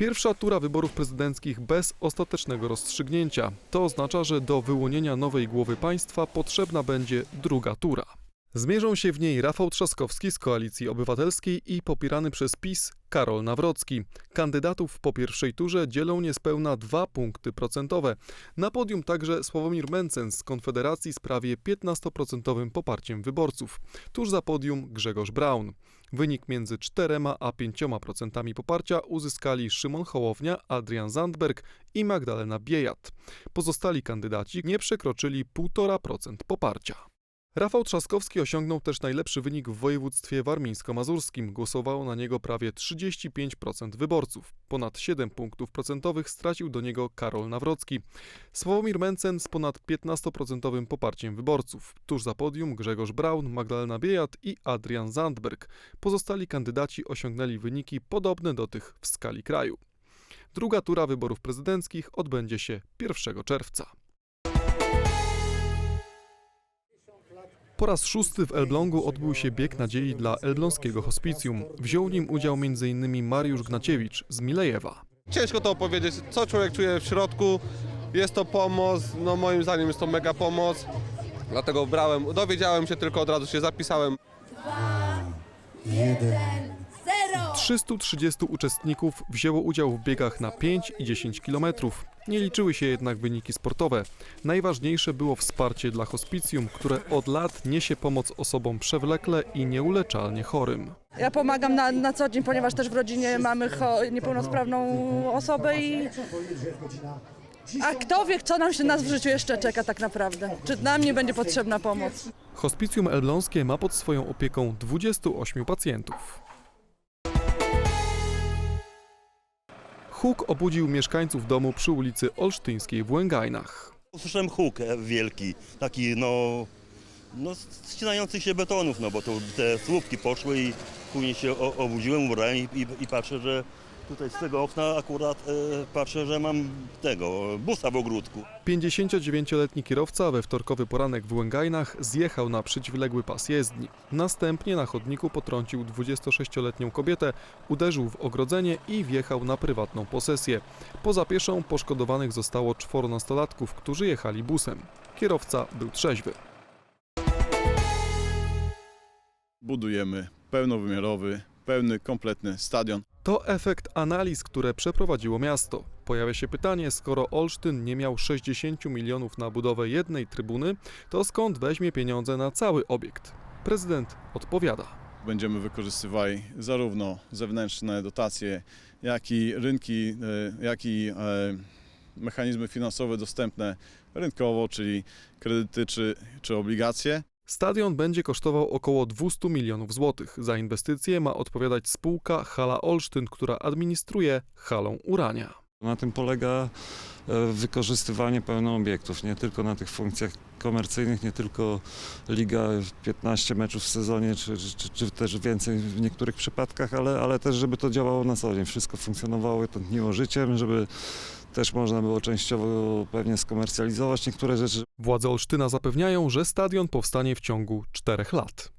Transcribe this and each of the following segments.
Pierwsza tura wyborów prezydenckich bez ostatecznego rozstrzygnięcia. To oznacza, że do wyłonienia nowej głowy państwa potrzebna będzie druga tura. Zmierzą się w niej Rafał Trzaskowski z Koalicji Obywatelskiej i popierany przez PiS Karol Nawrocki. Kandydatów po pierwszej turze dzielą niespełna dwa punkty procentowe. Na podium także Sławomir Mencen z Konfederacji z prawie 15% poparciem wyborców. Tuż za podium Grzegorz Braun. Wynik między 4 a 5% poparcia uzyskali Szymon Hołownia, Adrian Zandberg i Magdalena Biejat. Pozostali kandydaci nie przekroczyli 1,5% poparcia. Rafał Trzaskowski osiągnął też najlepszy wynik w województwie warmińsko-mazurskim. Głosowało na niego prawie 35% wyborców. Ponad 7 punktów procentowych stracił do niego Karol Nawrocki. Sławomir Mencen z ponad 15% poparciem wyborców. Tuż za podium Grzegorz Braun, Magdalena Biejat i Adrian Zandberg. Pozostali kandydaci osiągnęli wyniki podobne do tych w skali kraju. Druga tura wyborów prezydenckich odbędzie się 1 czerwca. Po raz szósty w Elblągu odbył się bieg nadziei dla elbląskiego hospicjum. Wziął w nim udział m.in. Mariusz Gnaciewicz z Milejewa. Ciężko to opowiedzieć, co człowiek czuje w środku. Jest to pomoc, no moim zdaniem jest to mega pomoc. Dlatego brałem, dowiedziałem się tylko, od razu się zapisałem. 330 uczestników wzięło udział w biegach na 5 i 10 km. Nie liczyły się jednak wyniki sportowe. Najważniejsze było wsparcie dla hospicjum, które od lat niesie pomoc osobom przewlekle i nieuleczalnie chorym. Ja pomagam na, na co dzień, ponieważ też w rodzinie mamy niepełnosprawną osobę i... A kto wie, co nam się nas w życiu jeszcze czeka tak naprawdę? Czy nam nie będzie potrzebna pomoc? Hospicjum Elbląskie ma pod swoją opieką 28 pacjentów. Huk obudził mieszkańców domu przy ulicy Olsztyńskiej w Łęgajnach. Usłyszałem huk e, wielki, taki no, no ścinający się betonów, no bo to te słupki poszły i później się obudziłem, ubrałem i, i, i patrzę, że tutaj z tego okna akurat e, patrzę, że mam tego, busa w ogródku. 59-letni kierowca we wtorkowy poranek w Łęgajnach zjechał na przeciwległy pas jezdni. Następnie na chodniku potrącił 26-letnią kobietę, uderzył w ogrodzenie i wjechał na prywatną posesję. Poza pieszą poszkodowanych zostało czworo nastolatków, którzy jechali busem. Kierowca był trzeźwy. budujemy pełnowymiarowy, pełny, kompletny stadion. To efekt analiz, które przeprowadziło miasto. Pojawia się pytanie, skoro Olsztyn nie miał 60 milionów na budowę jednej trybuny, to skąd weźmie pieniądze na cały obiekt? Prezydent odpowiada. Będziemy wykorzystywali zarówno zewnętrzne dotacje, jak i rynki, e, jak i e, mechanizmy finansowe dostępne rynkowo, czyli kredyty czy, czy obligacje. Stadion będzie kosztował około 200 milionów złotych. Za inwestycje ma odpowiadać spółka Hala Olsztyn, która administruje halą Urania. Na tym polega e, wykorzystywanie pełno obiektów, nie tylko na tych funkcjach komercyjnych, nie tylko liga 15 meczów w sezonie, czy, czy, czy też więcej w niektórych przypadkach, ale, ale też żeby to działało na co dzień, wszystko funkcjonowało, tętniło życiem, żeby też można było częściowo pewnie skomercjalizować niektóre rzeczy. Władze Olsztyna zapewniają, że stadion powstanie w ciągu czterech lat.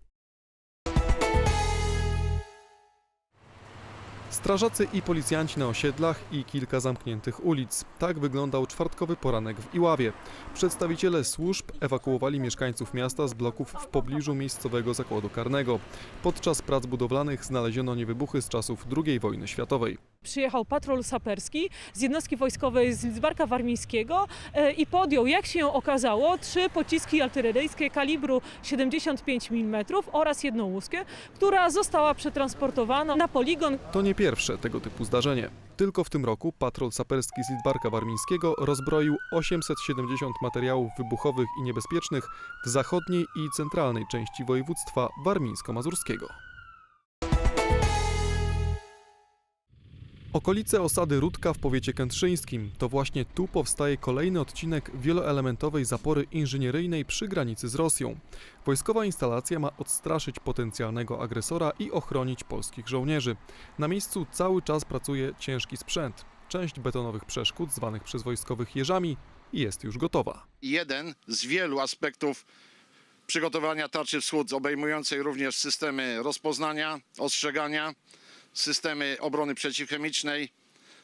Strażacy i policjanci na osiedlach i kilka zamkniętych ulic. Tak wyglądał czwartkowy poranek w Iławie. Przedstawiciele służb ewakuowali mieszkańców miasta z bloków w pobliżu miejscowego zakładu karnego. Podczas prac budowlanych znaleziono niewybuchy z czasów II wojny światowej. Przyjechał patrol saperski z jednostki wojskowej z Lidzbarka Warmińskiego e, i podjął, jak się okazało, trzy pociski artyleryjskie kalibru 75 mm oraz jedną łuskę, która została przetransportowana na poligon To nie pierwsze tego typu zdarzenie. Tylko w tym roku patrol saperski z Lidbarka Warmińskiego rozbroił 870 materiałów wybuchowych i niebezpiecznych w zachodniej i centralnej części województwa warmińsko-mazurskiego. Okolice osady Rudka w powiecie kętrzyńskim. To właśnie tu powstaje kolejny odcinek wieloelementowej zapory inżynieryjnej przy granicy z Rosją. Wojskowa instalacja ma odstraszyć potencjalnego agresora i ochronić polskich żołnierzy. Na miejscu cały czas pracuje ciężki sprzęt. Część betonowych przeszkód, zwanych przez wojskowych jeżami, jest już gotowa. jeden z wielu aspektów przygotowania tarczy wschód, obejmującej również systemy rozpoznania, ostrzegania, systemy obrony przeciwchemicznej,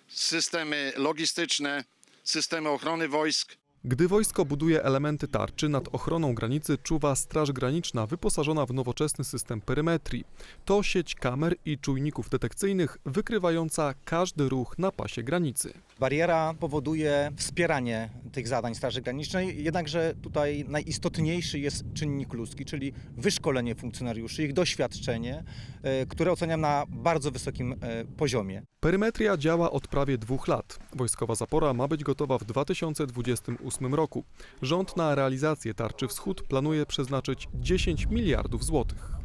systemy logistyczne, systemy ochrony wojsk. Gdy wojsko buduje elementy tarczy, nad ochroną granicy czuwa Straż Graniczna wyposażona w nowoczesny system perymetrii. To sieć kamer i czujników detekcyjnych wykrywająca każdy ruch na pasie granicy. Bariera powoduje wspieranie tych zadań Straży Granicznej, jednakże tutaj najistotniejszy jest czynnik ludzki, czyli wyszkolenie funkcjonariuszy, ich doświadczenie, e, które oceniam na bardzo wysokim e, poziomie. Perymetria działa od prawie dwóch lat. Wojskowa zapora ma być gotowa w 2028 roku. Rząd na realizację tarczy wschód planuje przeznaczyć 10 miliardów złotych.